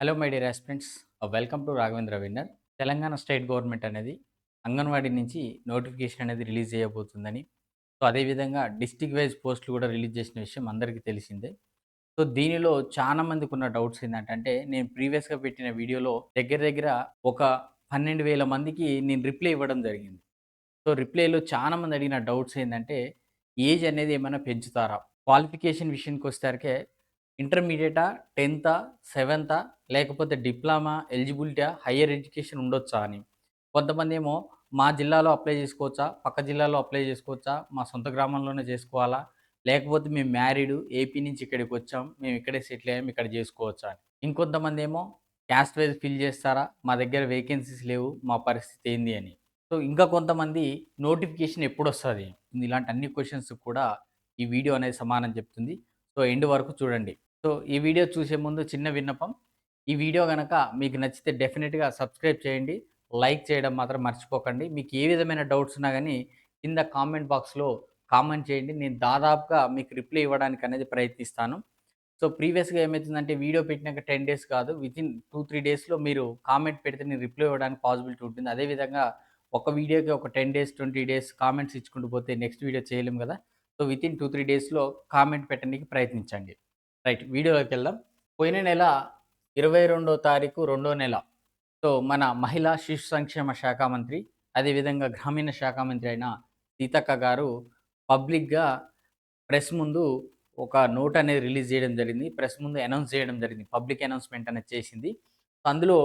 Hello my dear aspirants welcome to Raghavendra winner Telangana state government అనేది అంగన్వాడీ నుంచి notification అనేది release చేయబోతుందని. So అదేవిధంగా డిస్టిక్ వైజ్ పోస్టులు కూడా రిలీజ్ చేసిన విషయం అందరికీ తెలిసిందే. సో దీనిలో చాలా మందికి ఉన్న డౌట్స్ ఏంటంటే నేను ప్రీవియస్గా పెట్టిన వీడియోలో దగ్గర దగ్గర ఒక పన్నెండు వేల మందికి నేను రిప్లై ఇవ్వడం జరిగింది. సో రిప్లైలో చాలా మంది అడిగిన డౌట్స్ ఏంటంటే ఏజ్ అనేది ఏమైనా పెంచుతారా? క్వాలిఫికేషన్ విషయానికి వచ్చేసరికి ఇంటర్మీడియటా టెన్తా సెవెంతా లేకపోతే డిప్లొమా ఎలిజిబిలిటీ హయ్యర్ ఎడ్యుకేషన్ ఉండొచ్చా అని. కొంతమంది ఏమో మా జిల్లాలో అప్లై చేసుకోవచ్చా పక్క జిల్లాలో అప్లై చేసుకోవచ్చా మా సొంత గ్రామంలోనే చేసుకోవాలా లేకపోతే మేము మ్యారీడ్ ఏపీ నుంచి ఇక్కడికి వచ్చాం మేము ఇక్కడే సెటిల్ అయ్యాం ఇక్కడ చేసుకోవచ్చా అని. ఇంకొంతమంది ఏమో క్యాస్ట్ వైజ్ ఫిల్ చేస్తారా మా దగ్గర వేకెన్సీస్ లేవు మా పరిస్థితి ఏంది అని. సో ఇంకా కొంతమంది నోటిఫికేషన్ ఎప్పుడు వస్తుంది ఇలాంటి అన్ని క్వశ్చన్స్ కూడా ఈ వీడియో అనేది సమానం చెప్తుంది. సో ఎండ్ వరకు చూడండి. సో ఈ వీడియో చూసే ముందు చిన్న విన్నపం. ఈ వీడియో కనుక మీకు నచ్చితే డెఫినెట్గా సబ్స్క్రైబ్ చేయండి. లైక్ చేయడం మాత్రం మర్చిపోకండి. మీకు ఏ విధమైన డౌట్స్ ఉన్నా కానీ కింద కామెంట్ బాక్స్లో కామెంట్ చేయండి. నేను దాదాపుగా మీకు రిప్లై ఇవ్వడానికి అనేది ప్రయత్నిస్తాను. సో ప్రీవియస్గా ఏమవుతుందంటే వీడియో పెట్టినాక టెన్ డేస్ కాదు. వితిన్ టూ త్రీ డేస్లో మీరు కామెంట్ పెడితే నేను రిప్లై ఇవ్వడానికి పాసిబిలిటీ ఉంటుంది. అదేవిధంగా ఒక వీడియోకి ఒక ten days twenty days comments ఇచ్చుకుంటూ పోతే నెక్స్ట్ వీడియో చేయలేము కదా. సో వితిన్ టూ త్రీ డేస్లో కామెంట్ పెట్టడానికి ప్రయత్నించండి. రైట్ వీడియోలోకి వెళ్దాం. పోయిన నెల ఇరవై రెండో తారీఖు రెండో నెల. సో మన మహిళా శిశు సంక్షేమ శాఖ మంత్రి అదేవిధంగా గ్రామీణ శాఖ మంత్రి అయిన సీతక్క గారు పబ్లిక్గా ప్రెస్ ముందు ఒక నోట్ అనేది రిలీజ్ చేయడం జరిగింది. ప్రెస్ ముందు అనౌన్స్ చేయడం జరిగింది. పబ్లిక్ అనౌన్స్మెంట్ అనేది చేసింది. అందులో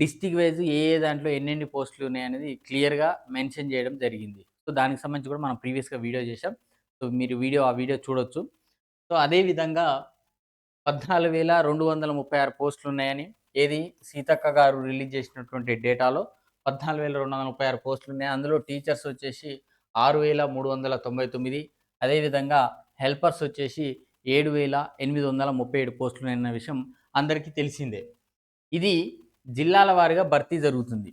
డిస్టిక్ వైజ్ ఏ ఏ దాంట్లో ఎన్నెన్ని పోస్టులు ఉన్నాయనేది క్లియర్గా మెన్షన్ చేయడం జరిగింది. సో దానికి సంబంధించి కూడా మనం ప్రీవియస్గా వీడియో చేసాం సో మీరు వీడియో ఆ వీడియో చూడొచ్చు. సో అదేవిధంగా పద్నాలుగు వేల రెండు వందల ముప్పై ఆరు పోస్టులు ఉన్నాయని ఏది సీతక్క గారు రిలీజ్ చేసినటువంటి డేటాలో పద్నాలుగు వేల రెండు వందల ముప్పై ఆరు పోస్టులు ఉన్నాయి అందులో టీచర్స్ వచ్చేసి ఆరు వేల మూడు వందల తొంభై తొమ్మిది అదేవిధంగా హెల్పర్స్ వచ్చేసి ఏడు వేల ఎనిమిది వందల ముప్పై ఏడు పోస్టులు ఉన్నాయన్న విషయం అందరికీ తెలిసిందే. ఇది జిల్లాల వారీగా భర్తీ జరుగుతుంది.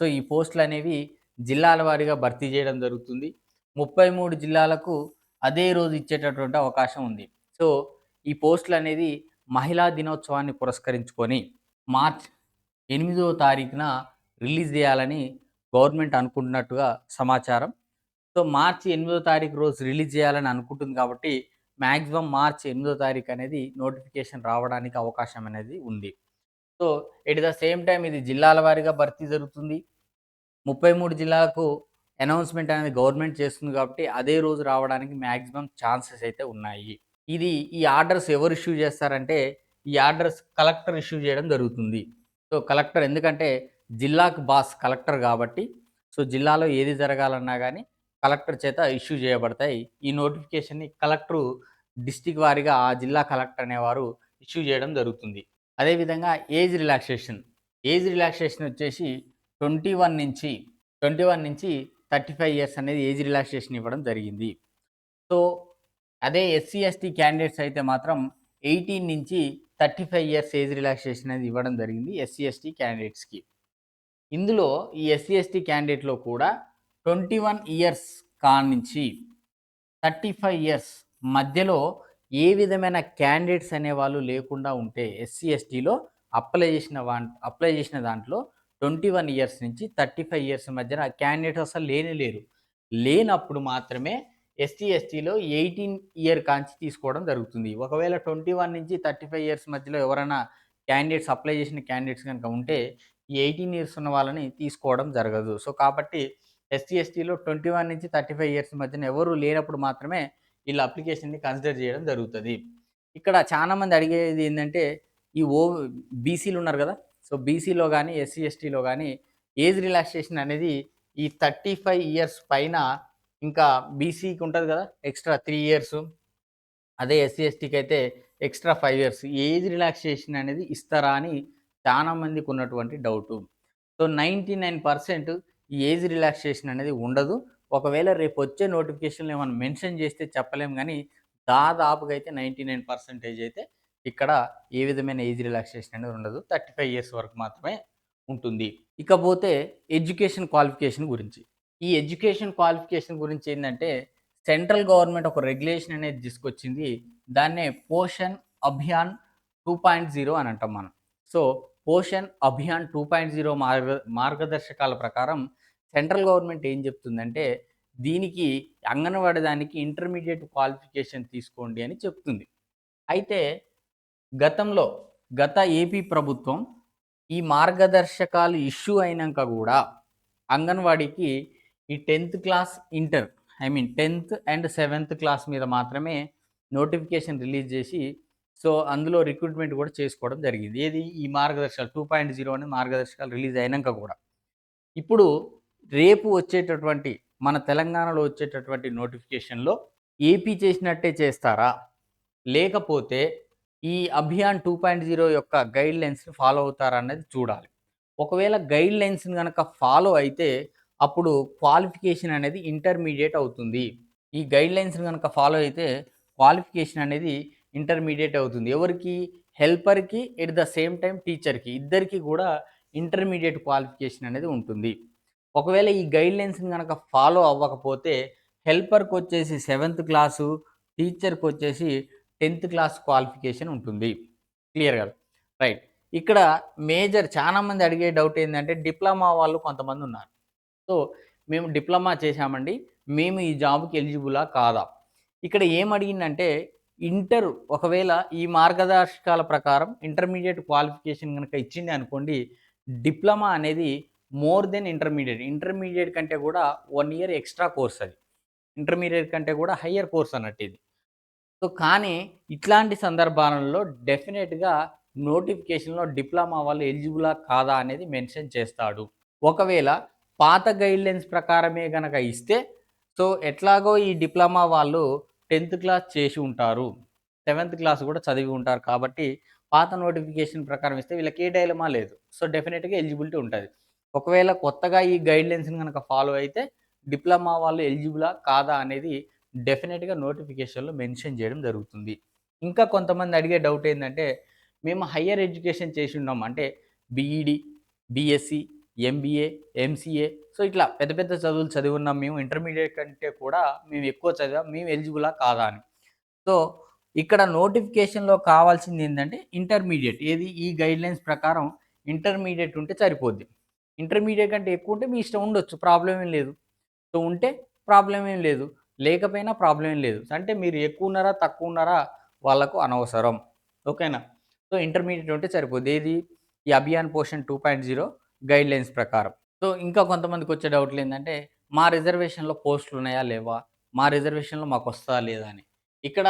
సో ఈ పోస్టులు అనేవి జిల్లాల వారీగా భర్తీ చేయడం జరుగుతుంది. ముప్పై మూడు జిల్లాలకు అదే రోజు ఇచ్చేటటువంటి అవకాశం ఉంది. సో ఈ పోస్టులు అనేది మహిళా దినోత్సవాన్ని పురస్కరించుకొని మార్చ్ ఎనిమిదో తారీఖున రిలీజ్ చేయాలని గవర్నమెంట్ అనుకుంటున్నట్టుగా సమాచారం. సో మార్చి ఎనిమిదో తారీఖు రోజు రిలీజ్ చేయాలని అనుకుంటుంది కాబట్టి మ్యాక్సిమం మార్చ్ ఎనిమిదో తారీఖు అనేది నోటిఫికేషన్ రావడానికి అవకాశం అనేది ఉంది. So at the same time ఇది జిల్లాల వారీగా భర్తీ జరుగుతుంది. ముప్పై మూడు జిల్లాలకు అనౌన్స్మెంట్ అనేది గవర్నమెంట్ చేస్తుంది కాబట్టి అదే రోజు రావడానికి మ్యాక్సిమం ఛాన్సెస్ అయితే ఉన్నాయి. ఇది ఈ ఆర్డర్స్ ఎవరు ఇష్యూ చేస్తారంటే ఈ ఆర్డర్స్ కలెక్టర్ ఇష్యూ చేయడం జరుగుతుంది. సో కలెక్టర్ ఎందుకంటే జిల్లాకు బాస్ కలెక్టర్ కాబట్టి సో జిల్లాలో ఏది జరగాలన్నా కానీ కలెక్టర్ చేత ఇష్యూ చేయబడతాయి. ఈ నోటిఫికేషన్ని కలెక్టరు డిస్టిక్ వారీగా ఆ జిల్లా కలెక్టర్ అనేవారు ఇష్యూ చేయడం జరుగుతుంది. అదేవిధంగా ఏజ్ రిలాక్సేషన్. ఏజ్ రిలాక్సేషన్ వచ్చేసి ట్వంటీ వన్ నుంచి ట్వంటీ వన్ నుంచి థర్టీ ఫైవ్ ఇయర్స్ అనేది ఏజ్ రిలాక్సేషన్ ఇవ్వడం జరిగింది. సో అదే ఎస్సీ ఎస్టీ క్యాండిడేట్స్ అయితే మాత్రం ఎయిటీన్ నుంచి thirty five years age relaxation అనేది ఇవ్వడం జరిగింది ఎస్సీ ఎస్టీ క్యాండిడేట్స్కి ఇందులో ఈ ఎస్సీ ఎస్టీ క్యాండిడేట్లో కూడా ట్వంటీ వన్ ఇయర్స్ కానించి థర్టీ ఫైవ్ ఇయర్స్ మధ్యలో ఏ విధమైన క్యాండిడేట్స్ అనేవాళ్ళు లేకుండా ఉంటే ఎస్సీ ఎస్టీలో అప్లై చేసిన వా అప్లై చేసిన దాంట్లో ట్వంటీ వన్ ఇయర్స్ నుంచి థర్టీ ఫైవ్ ఇయర్స్ మధ్యన క్యాండిడేట్ అసలు లేనే లేరు. లేనప్పుడు మాత్రమే ఎస్టీ ఎస్టీలో ఎయిటీన్ ఇయర్ కాంచి తీసుకోవడం జరుగుతుంది. ఒకవేళ ట్వంటీ వన్ నుంచి థర్టీ ఫైవ్ ఇయర్స్ మధ్యలో ఎవరైనా క్యాండిడేట్స్ అప్లై చేసిన క్యాండిడేట్స్ కనుక ఉంటే ఈ ఎయిటీన్ ఇయర్స్ ఉన్న వాళ్ళని తీసుకోవడం జరగదు. సో కాబట్టి ఎస్టీ ఎస్టీలో ట్వంటీ వన్ నుంచి థర్టీ ఫైవ్ ఇయర్స్ మధ్యన ఎవరు లేనప్పుడు మాత్రమే వీళ్ళ అప్లికేషన్ని కన్సిడర్ చేయడం జరుగుతుంది. ఇక్కడ చాలామంది అడిగేది ఏంటంటే ఈ ఓ బీసీలు ఉన్నారు కదా? సో బీసీలో కానీ ఎస్సీ ఎస్టీలో కానీ ఏజ్ రిలాక్సేషన్ అనేది ఈ థర్టీ ఫైవ్ ఇయర్స్ పైన ఇంకా బీసీకి ఉంటుంది కదా ఎక్స్ట్రా త్రీ ఇయర్స్ అదే ఎస్సీ ఎస్టీకి అయితే extra five years age relaxation అనేది ఇస్తారా అని చాలా మందికి ఉన్నటువంటి doubt so ninety nine percent ఈ ఏజ్ రిలాక్సేషన్ అనేది ఉండదు. ఒకవేళ రేపు వచ్చే నోటిఫికేషన్లు ఏమైనా మెన్షన్ చేస్తే చెప్పలేం కానీ దాదాపుగా అయితే నైంటీ నైన్ పర్సెంటేజ్ అయితే ఇక్కడ ఏ విధమైన ఏజ్ రిలాక్సేషన్ అనేది ఉండదు. థర్టీ ఫైవ్ ఇయర్స్ వరకు మాత్రమే ఉంటుంది. ఇకపోతే ఎడ్యుకేషన్ క్వాలిఫికేషన్ గురించి. ఈ ఎడ్యుకేషన్ క్వాలిఫికేషన్ గురించి ఏంటంటే సెంట్రల్ గవర్నమెంట్ ఒక రెగ్యులేషన్ అనేది తీసుకొచ్చింది. దాన్నే Poshan Abhiyan two point zero అని అంటాం మనం. So Poshan Abhiyan two point zero మార్గ మార్గదర్శకాల ప్రకారం సెంట్రల్ గవర్నమెంట్ ఏం చెప్తుందంటే దీనికి అంగన్వాడి దానికి ఇంటర్మీడియట్ క్వాలిఫికేషన్ తీసుకోండి అని చెప్తుంది. అయితే గతంలో గత ఏపీ ప్రభుత్వం ఈ మార్గదర్శకాలు ఇష్యూ అయినాక కూడా అంగన్వాడీకి ఈ tenth class inter I mean tenth and seventh class మీద మాత్రమే నోటిఫికేషన్ రిలీజ్ చేసి సో అందులో రిక్రూట్మెంట్ కూడా చేసుకోవడం జరిగింది. ఏది? ఈ మార్గదర్శకాలు టూ పాయింట్ జీరో అనే మార్గదర్శకాలు రిలీజ్ అయినాక కూడా. ఇప్పుడు రేపు వచ్చేటటువంటి మన తెలంగాణలో వచ్చేటటువంటి నోటిఫికేషన్లో ఏపీ చేసినట్టే చేస్తారా? లేకపోతే ఈ అభియాన్ టూ పాయింట్ జీరో యొక్క గైడ్ లైన్స్ని ఫాలో అవుతారా అనేది చూడాలి. ఒకవేళ గైడ్ లైన్స్ని కనుక ఫాలో అయితే అప్పుడు క్వాలిఫికేషన్ అనేది ఇంటర్మీడియట్ అవుతుంది. ఈ గైడ్లైన్స్ని కనుక ఫాలో అయితే క్వాలిఫికేషన్ అనేది ఇంటర్మీడియట్ అవుతుంది. ఎవరికి? హెల్పర్కి ఎట్ ద సేమ్ టైం టీచర్కి ఇద్దరికి కూడా ఇంటర్మీడియట్ క్వాలిఫికేషన్ అనేది ఉంటుంది. ఒకవేళ ఈ గైడ్ లైన్స్ని కనుక ఫాలో అవ్వకపోతే హెల్పర్కి వచ్చేసి సెవెంత్ క్లాసు టీచర్కి వచ్చేసి టెన్త్ క్లాస్ క్వాలిఫికేషన్ ఉంటుంది. క్లియర్ కదా? రైట్ ఇక్కడ మేజర్ చాలామంది అడిగే డౌట్ ఏంటంటే డిప్లొమా వాళ్ళు కొంతమంది ఉన్నారు. సో మేము డిప్లొమా చేశామండి. మేము ఈ జాబ్కి ఎలిజిబులా కాదా? ఇక్కడ ఏం అడిగిందంటే ఇంటర్ ఒకవేళ ఈ మార్గదర్శకాల ప్రకారం ఇంటర్మీడియట్ క్వాలిఫికేషన్ కనుక ఇచ్చింది అనుకోండి డిప్లొమా అనేది మోర్ దెన్ ఇంటర్మీడియట్. ఇంటర్మీడియట్ కంటే కూడా వన్ ఇయర్ ఎక్స్ట్రా కోర్స్ అది. ఇంటర్మీడియట్ కంటే కూడా హయ్యర్ కోర్స్ అన్నట్టు ఇది సో కానీ ఇట్లాంటి సందర్భాలలో డెఫినెట్గా నోటిఫికేషన్లో డిప్లొమా వాళ్ళు ఎలిజిబులా కాదా అనేది మెన్షన్ చేస్తాడు. ఒకవేళ పాత గైడ్లైన్స్ ప్రకారమే కనుక ఇస్తే సో ఎట్లాగో ఈ డిప్లొమా వాళ్ళు టెన్త్ క్లాస్ చేసి ఉంటారు. సెవెంత్ క్లాస్ కూడా చదివి ఉంటారు కాబట్టి పాత నోటిఫికేషన్ ప్రకారం ఇస్తే వీళ్ళకి ఏ డైలమా లేదు. సో డెఫినెట్గా ఎలిజిబిలిటీ ఉంటుంది. ఒకవేళ కొత్తగా ఈ గైడ్లైన్స్ని కనుక ఫాలో అయితే డిప్లొమా వాళ్ళు ఎలిజిబులా కాదా అనేది డెఫినెట్గా నోటిఫికేషన్లో మెన్షన్ చేయడం జరుగుతుంది. ఇంకా కొంతమంది అడిగే డౌట్ ఏంటంటే మేము హయ్యర్ ఎడ్యుకేషన్ చేసి ఉన్నాం. అంటే BEd BSc MBA MCA so ఇట్లా పెద్ద పెద్ద చదువులు చదివిన్నాం మేము ఇంటర్మీడియట్ కంటే కూడా మేము ఎక్కువ చదివాం. మేము ఎలిజిబులా కాదా అని. సో ఇక్కడ నోటిఫికేషన్లో కావాల్సింది ఏంటంటే ఇంటర్మీడియట్ ఏది? ఈ గైడ్లైన్స్ ప్రకారం ఇంటర్మీడియట్ ఉంటే సరిపోద్ది. ఇంటర్మీడియట్ కంటే ఎక్కువ ఉంటే మీ ఇష్టం ఉండొచ్చు. ప్రాబ్లం ఏం లేదు. సో ఉంటే ప్రాబ్లం ఏం లేదు. లేకపోయినా ప్రాబ్లం ఏం లేదు. అంటే మీరు ఎక్కువ ఉన్నారా తక్కువ ఉన్నారా వాళ్ళకు అనవసరం. ఓకేనా సో ఇంటర్మీడియట్ ఉంటే సరిపోద్ది. ఏది? ఈ Abhiyan Poshan two point zero guidelines ప్రకారం. సో ఇంకా కొంతమందికి వచ్చే డౌట్లు ఏంటంటే మా రిజర్వేషన్లో పోస్టులు ఉన్నాయా లేవా? మా రిజర్వేషన్లో మాకు వస్తుందా లేదా అని. ఇక్కడ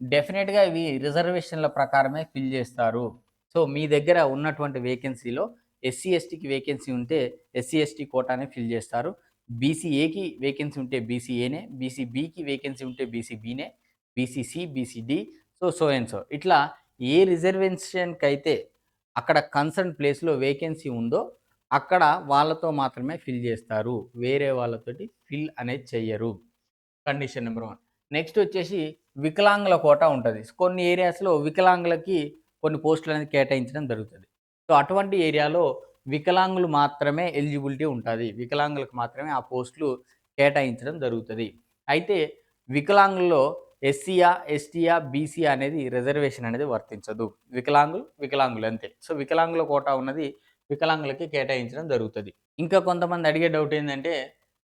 డెఫినెట్గా ఇవి రిజర్వేషన్ల ప్రకారమే ఫిల్ చేస్తారు. సో మీ దగ్గర ఉన్నటువంటి వేకెన్సీలో ఎస్సీ ఎస్టీకి వేకెన్సీ ఉంటే ఎస్సీ ఎస్టీ కోటానే ఫిల్ చేస్తారు. బీసీఏకి వేకెన్సీ ఉంటే బీసీఏనే బీసీబీకి వేకెన్సీ ఉంటే బీసీబీనే BCC BCD so so and so. ఇట్లా ఏ రిజర్వేషన్కి అయితే అక్కడ కన్సర్న్ ప్లేస్లో వేకెన్సీ ఉందో అక్కడ వాళ్ళతో మాత్రమే ఫిల్ చేస్తారు. వేరే వాళ్ళతోటి ఫిల్ అనేది చెయ్యరు. Condition number one. నెక్స్ట్ వచ్చేసి వికలాంగుల కోట ఉంటుంది. కొన్ని ఏరియాస్లో వికలాంగులకి కొన్ని పోస్టులు అనేది కేటాయించడం జరుగుతుంది. సో అటువంటి ఏరియాలో వికలాంగులు మాత్రమే ఎలిజిబిలిటీ ఉంటుంది. వికలాంగులకు మాత్రమే ఆ పోస్టులు కేటాయించడం జరుగుతుంది. అయితే వికలాంగుల్లో ఎస్సీయా ఎస్టీయా బీసీ అనేది రిజర్వేషన్ అనేది వర్తించదు. వికలాంగులు వికలాంగులు అంతే. సో వికలాంగుల కోటా ఉన్నది వికలాంగులకి కేటాయించడం జరుగుతుంది. ఇంకా కొంతమంది అడిగే డౌట్ ఏంటంటే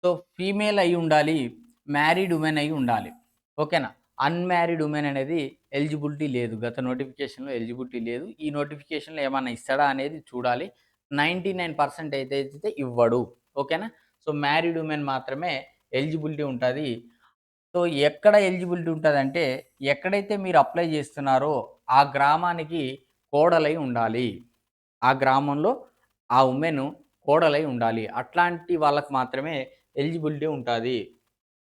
సో ఫీమేల్ అయి ఉండాలి మ్యారీడ్ ఉమెన్ అయి ఉండాలి. ఓకేనా? అన్మ్యారీడ్ ఉమెన్ అనేది ఎలిజిబిలిటీ లేదు. గత నోటిఫికేషన్లో ఎలిజిబిలిటీ లేదు. ఈ నోటిఫికేషన్లో ఏమైనా ఇస్తాడా అనేది చూడాలి. నైంటీ నైన్ పర్సెంట్ అయితే అయితే ఇవ్వడు. ఓకేనా? సో మ్యారీడ్ ఉమెన్ మాత్రమే ఎలిజిబిలిటీ ఉంటుంది. సో ఎక్కడ ఎలిజిబిలిటీ ఉంటుంది అంటే ఎక్కడైతే మీరు అప్లై చేస్తున్నారో ఆ గ్రామానికి కోడలై ఉండాలి. ఆ గ్రామంలో ఆ ఉమెన్ కోడలై ఉండాలి. అట్లాంటి వాళ్ళకు మాత్రమే ఎలిజిబిలిటీ ఉంటుంది.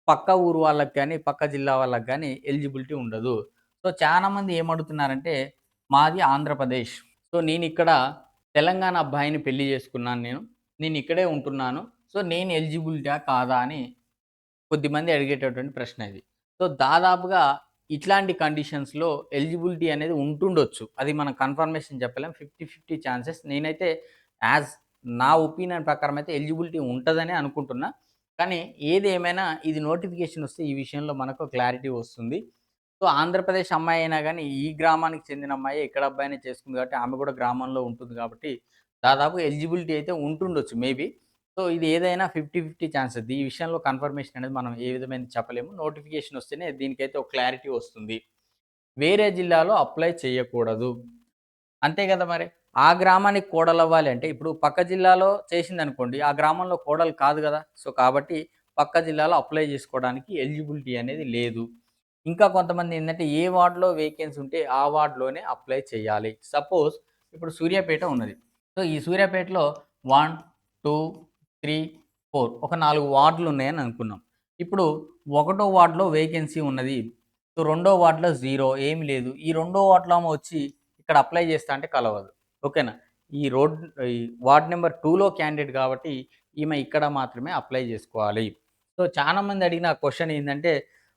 పక్క ఊరు వాళ్ళకి కానీ పక్క జిల్లా వాళ్ళకి కానీ ఎలిజిబిలిటీ ఉండదు. సో చాలామంది ఏమడుగుతున్నారంటే మాది ఆంధ్రప్రదేశ్. సో నేను ఇక్కడ తెలంగాణ అబ్బాయిని పెళ్ళి చేసుకున్నాను నేను. నేను ఇక్కడే ఉంటున్నాను. సో నేను ఎలిజిబిలిటా కాదా అని కొద్దిమంది అడిగేటటువంటి ప్రశ్న ఇది. సో దాదాపుగా ఇట్లాంటి కండిషన్స్లో ఎలిజిబిలిటీ అనేది ఉంటుండొచ్చు. అది మనం కన్ఫర్మేషన్ చెప్పలేం. Fifty fifty chances. నేనైతే యాజ్ నా ఒపీనియన్ ప్రకారం అయితే ఎలిజిబిలిటీ ఉంటుందని అనుకుంటున్నా. కానీ ఏది ఏమైనా ఇది నోటిఫికేషన్ వస్తే ఈ విషయంలో మనకు క్లారిటీ వస్తుంది. సో ఆంధ్రప్రదేశ్ అమ్మాయి అయినా కానీ ఈ గ్రామానికి చెందిన అమ్మాయి ఇక్కడ అబ్బాయినే చేసుకుంది కాబట్టి ఆమె కూడా గ్రామంలో ఉంటుంది కాబట్టి దాదాపు ఎలిజిబిలిటీ అయితే ఉంటుండొచ్చు మేబీ. సో ఇది ఏదైనా ఫిఫ్టీ ఫిఫ్టీ ఛాన్సెస్ ఈ విషయంలో కన్ఫర్మేషన్ అనేది మనం ఏ విధమైన చెప్పలేము. నోటిఫికేషన్ వస్తేనే దీనికైతే ఒక క్లారిటీ వస్తుంది. వేరే జిల్లాలో అప్లై చేయకూడదు. అంతే కదా మరి? ఆ గ్రామానికి కోడలు అవ్వాలి అంటే ఇప్పుడు పక్క జిల్లాలో చేసింది అనుకోండి ఆ గ్రామంలో కోడలు కాదు కదా? సో కాబట్టి పక్క జిల్లాలో అప్లై చేసుకోవడానికి ఎలిజిబిలిటీ అనేది లేదు. ఇంకా కొంతమంది ఏంటంటే ఏ వార్డులో వేకెన్సీ ఉంటే ఆ వార్డులోనే అప్లై చేయాలి. సపోజ్ ఇప్పుడు సూర్యాపేట ఉన్నది. సో ఈ సూర్యాపేటలో వన్ టూ త్రీ ఫోర్ ఒక నాలుగు వార్డులు ఉన్నాయని అనుకున్నాం. ఇప్పుడు ఒకటో వార్డులో వేకెన్సీ ఉన్నది. సో రెండో వార్డులో జీరో ఏమి లేదు. ఈ రెండో వార్డులో ఆమె వచ్చి ఇక్కడ అప్లై చేస్తా అంటే కలవదు. ఓకేనా? ఈ రోడ్ ఈ వార్డ్ నెంబర్ టూలో క్యాండిడేట్ కాబట్టి ఈమె ఇక్కడ మాత్రమే అప్లై చేసుకోవాలి. సో చాలామంది అడిగిన క్వశ్చన్ ఏంటంటే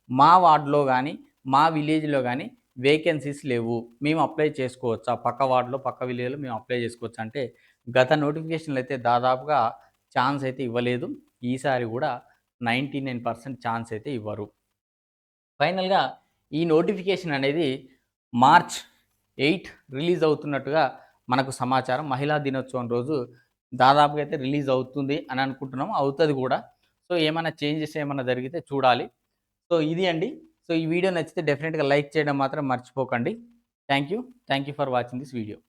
మా వార్డులో కానీ మా విలేజ్లో కానీ వేకెన్సీస్ లేవు. మేము అప్లై చేసుకోవచ్చా? పక్క వార్డులో పక్క విలేజ్లో మేము అప్లై చేసుకోవచ్చా? అంటే గత నోటిఫికేషన్లు అయితే దాదాపుగా ఛాన్స్ అయితే ఇవ్వలేదు. ఈసారి కూడా నైంటీ నైన్ పర్సెంట్ ఛాన్స్ అయితే ఇవ్వరు. ఫైనల్గా ఈ నోటిఫికేషన్ అనేది మార్చ్ ఎయిట్ రిలీజ్ అవుతున్నట్టుగా మనకు సమాచారం. మహిళా దినోత్సవం రోజు దాదాపుగా అయితే రిలీజ్ అవుతుంది అని అనుకుంటున్నాం అవుతుంది కూడా. సో ఏమైనా చేంజెస్ ఏమైనా జరిగితే చూడాలి. సో ఇది అండి. సో ఈ వీడియో నచ్చితే డెఫినెట్గా లైక్ చేయడం మాత్రం మర్చిపోకండి. Thank you thank you for watching this video.